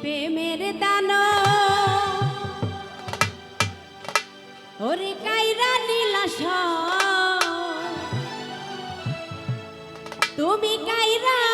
প্রেমের দান ওরে কাইরা নীলাস তুমি কাইরা